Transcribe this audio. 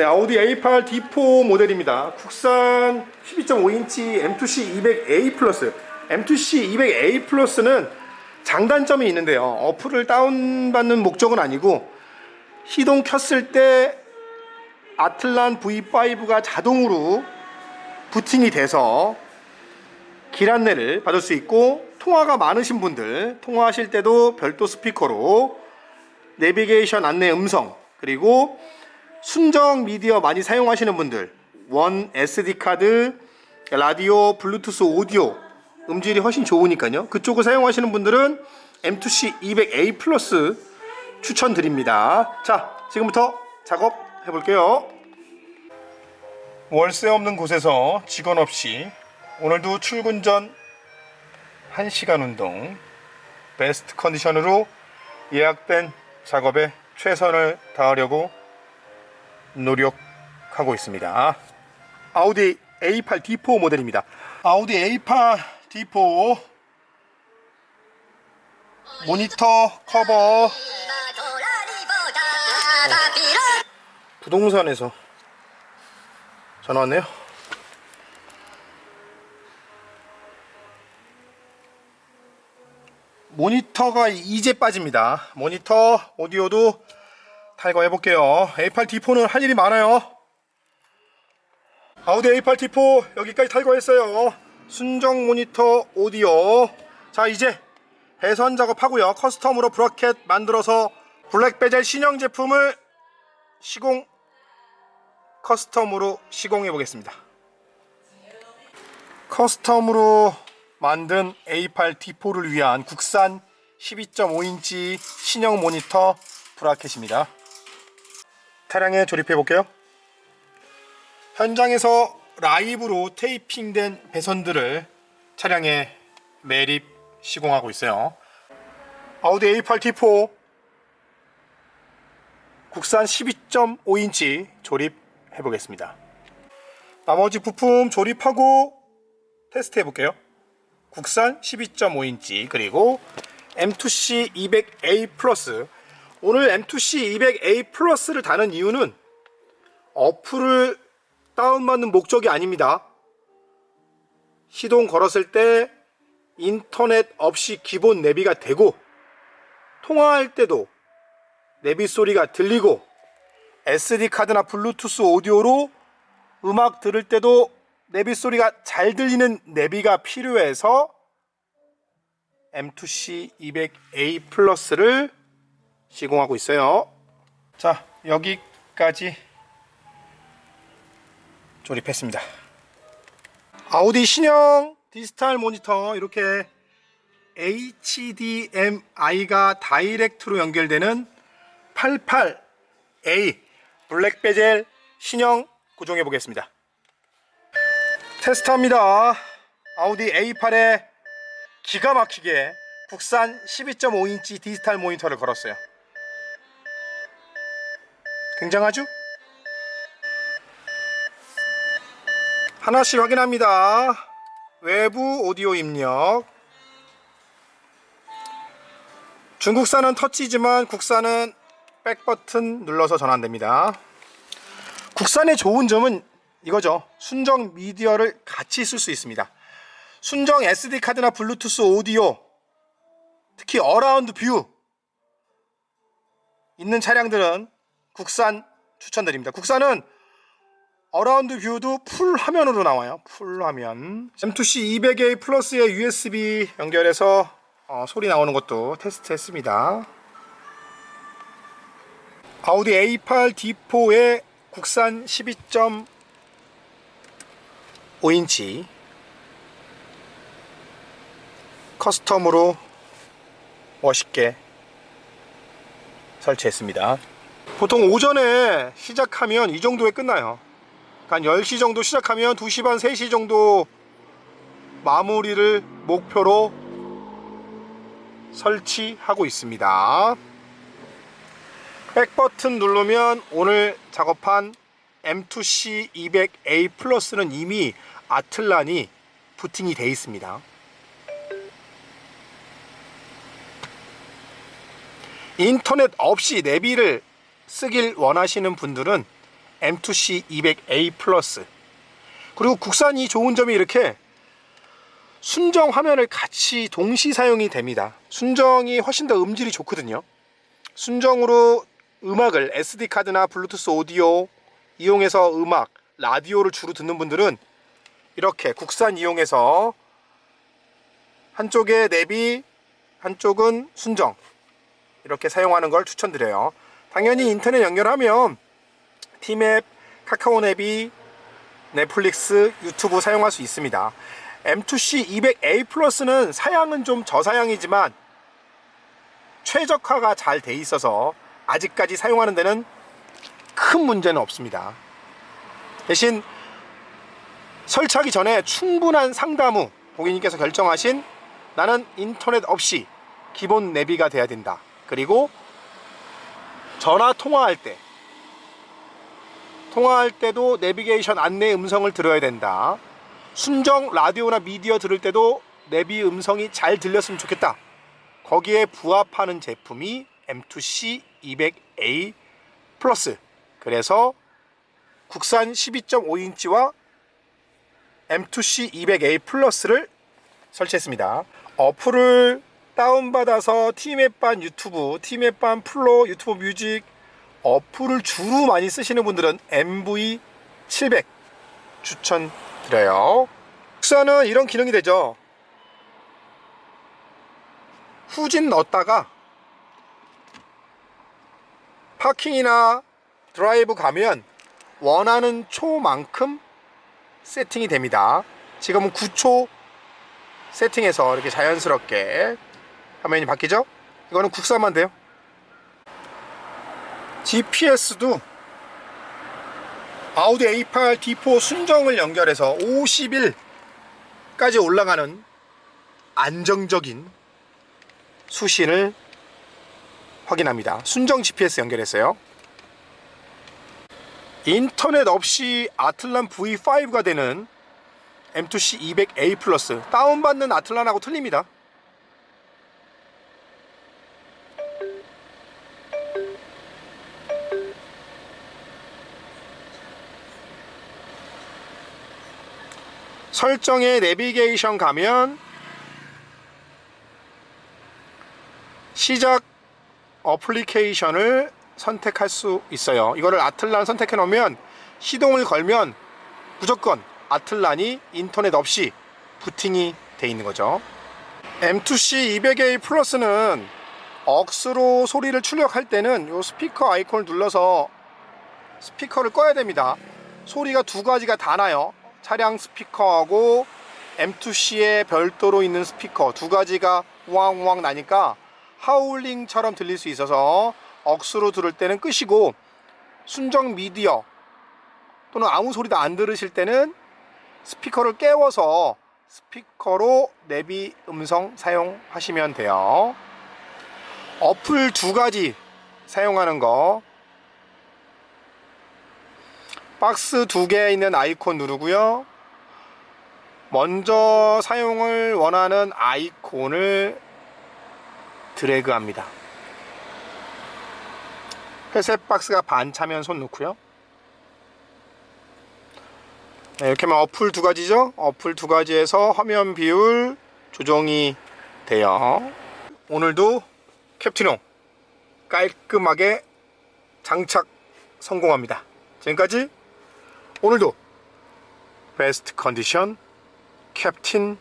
네, 아우디 A8 D4 모델입니다. 국산 12.5인치 M2C 200A 플러스. M2C 200A 플러스는 장단점이 있는데요. 어플을 다운받는 목적은 아니고 시동 켰을 때 아틀란 V5가 자동으로 부팅이 돼서 길 안내를 받을 수 있고 통화가 많으신 분들 통화하실 때도 별도 스피커로 내비게이션 안내 음성 그리고 순정 미디어 많이 사용하시는 분들 원 SD 카드 라디오 블루투스 오디오 음질이 훨씬 좋으니까요 그쪽을 사용하시는 분들은 M2C 200A 플러스 추천드립니다 자 지금부터 작업 해볼게요 월세 없는 곳에서 직원 없이 오늘도 출근 전 1시간 운동 베스트 컨디션으로 예약된 작업에 최선을 다하려고 노력하고 있습니다. 아우디 A8 D4 모델입니다. 아우디 A8 D4 모니터 커버 부동산에서 전화 왔네요. 모니터가 이제 빠집니다. 모니터 오디오도 탈거해 볼게요. A8 D4는 할 일이 많아요. 아우디 A8 D4 여기까지 탈거했어요. 순정 모니터 오디오. 자 이제 배선 작업하고요. 커스텀으로 브라켓 만들어서 블랙 베젤 신형 제품을 시공 커스텀으로 시공해 보겠습니다. 커스텀으로 만든 A8 D4를 위한 국산 12.5인치 신형 모니터 브라켓입니다. 차량에 조립해 볼게요. 현장에서 라이브로 테이핑된 배선들을 차량에 매립 시공하고 있어요. 아우디 A8 T4 국산 12.5인치 조립해 보겠습니다. 나머지 부품 조립하고 테스트 해 볼게요. 국산 12.5인치 그리고 M2C 200A 플러스 오늘 M2C 200A 플러스를 다는 이유는 어플을 다운받는 목적이 아닙니다. 시동 걸었을 때 인터넷 없이 기본 내비가 되고 통화할 때도 내비 소리가 들리고 SD 카드나 블루투스 오디오로 음악 들을 때도 내비 소리가 잘 들리는 내비가 필요해서 M2C 200A 플러스를 시공하고 있어요. 자, 여기까지 조립했습니다. 아우디 신형 디지털 모니터 이렇게 HDMI가 다이렉트로 연결되는 88A 블랙 베젤 신형 구종해 보겠습니다. 테스트합니다. 아우디 A8에 기가 막히게 국산 12.5인치 디지털 모니터를 걸었어요. 굉장하죠? 하나씩 확인합니다. 외부 오디오 입력. 중국산은 터치지만 국산은 백 버튼 눌러서 전환됩니다. 국산의 좋은 점은 이거죠. 순정 미디어를 같이 쓸 수 있습니다. 순정 SD 카드나 블루투스 오디오, 특히 어라운드 뷰 있는 차량들은 국산 추천드립니다. 국산은 어라운드 뷰도 풀 화면으로 나와요. 풀 화면. M2C 200A 플러스에 USB 연결해서 어, 소리 나오는 것도 테스트했습니다. 아우디 A8 D4의 국산 12.5인치 커스텀으로 멋있게 설치했습니다. 보통 오전에 시작하면 이 정도에 끝나요. 한 10시 정도 시작하면 2시 반, 3시 정도 마무리를 목표로 설치하고 있습니다. 백 버튼 누르면 오늘 작업한 M2C 200A 플러스는 이미 아틀란이 부팅이 돼 있습니다. 인터넷 없이 내비를 쓰길 원하시는 분들은 M2C 200A 플러스 그리고 국산이 좋은 점이 이렇게 순정 화면을 같이 동시 사용이 됩니다. 순정이 훨씬 더 음질이 좋거든요. 순정으로 음악을 SD 카드나 블루투스 오디오 이용해서 음악, 라디오를 주로 듣는 분들은 이렇게 국산 이용해서 한쪽에 내비, 한쪽은 순정 이렇게 사용하는 걸 추천드려요. 당연히 인터넷 연결하면 티맵, 카카오 내비, 넷플릭스, 유튜브 사용할 수 있습니다. M2C 200A 플러스는 사양은 좀 저사양이지만 최적화가 잘 돼 있어서 아직까지 사용하는 데는 큰 문제는 없습니다. 대신 설치하기 전에 충분한 상담 후 고객님께서 결정하신 나는 인터넷 없이 기본 내비가 돼야 된다. 그리고 전화 통화할 때 통화할 때도 내비게이션 안내 음성을 들어야 된다. 순정 라디오나 미디어 들을 때도 내비 음성이 잘 들렸으면 좋겠다. 거기에 부합하는 제품이 M2C 200A 플러스. 그래서 국산 12.5인치와 M2C 200A 플러스를 설치했습니다. 어플을 다운받아서 티맵반 유튜브, 티맵반 플로 유튜브 뮤직 어플을 주로 많이 쓰시는 분들은 MV700 추천드려요. 국산은 이런 기능이 되죠. 후진 넣었다가 파킹이나 드라이브 가면 원하는 초만큼 세팅이 됩니다. 지금은 9초 세팅해서 이렇게 자연스럽게 화면이 바뀌죠? 이거는 국산만 돼요. GPS도 아우디 A8 D4 순정을 연결해서 50일까지 올라가는 안정적인 수신을 확인합니다. 순정 GPS 연결했어요. 인터넷 없이 아틀란 V5가 되는 M2C 200A 플러스 다운받는 아틀란하고 틀립니다. 설정에 내비게이션 가면 시작 어플리케이션을 선택할 수 있어요. 이거를 아틀란 선택해 놓으면 시동을 걸면 무조건 아틀란이 인터넷 없이 부팅이 돼 있는 거죠. M2C 200A 플러스는 억스로 소리를 출력할 때는 이 스피커 아이콘을 눌러서 스피커를 꺼야 됩니다. 소리가 두 가지가 다 나요. 차량 스피커하고 M2C에 별도로 있는 스피커 두 가지가 우왕우왕 나니까 하울링처럼 들릴 수 있어서 억스로 들을 때는 끄시고 순정 미디어 또는 아무 소리도 안 들으실 때는 스피커를 깨워서 스피커로 내비 음성 사용하시면 돼요. 어플 두 가지 사용하는 거 박스 두 개 있는 아이콘 누르고요. 먼저 사용을 원하는 아이콘을 드래그 합니다. 회색 박스가 반 차면 손 놓고요. 네, 이렇게 하면 어플 두 가지죠. 어플 두 가지에서 화면 비율 조정이 돼요. 오늘도 캡틴홍 깔끔하게 장착 성공합니다. 지금까지 오늘도 베스트 컨디션 캡틴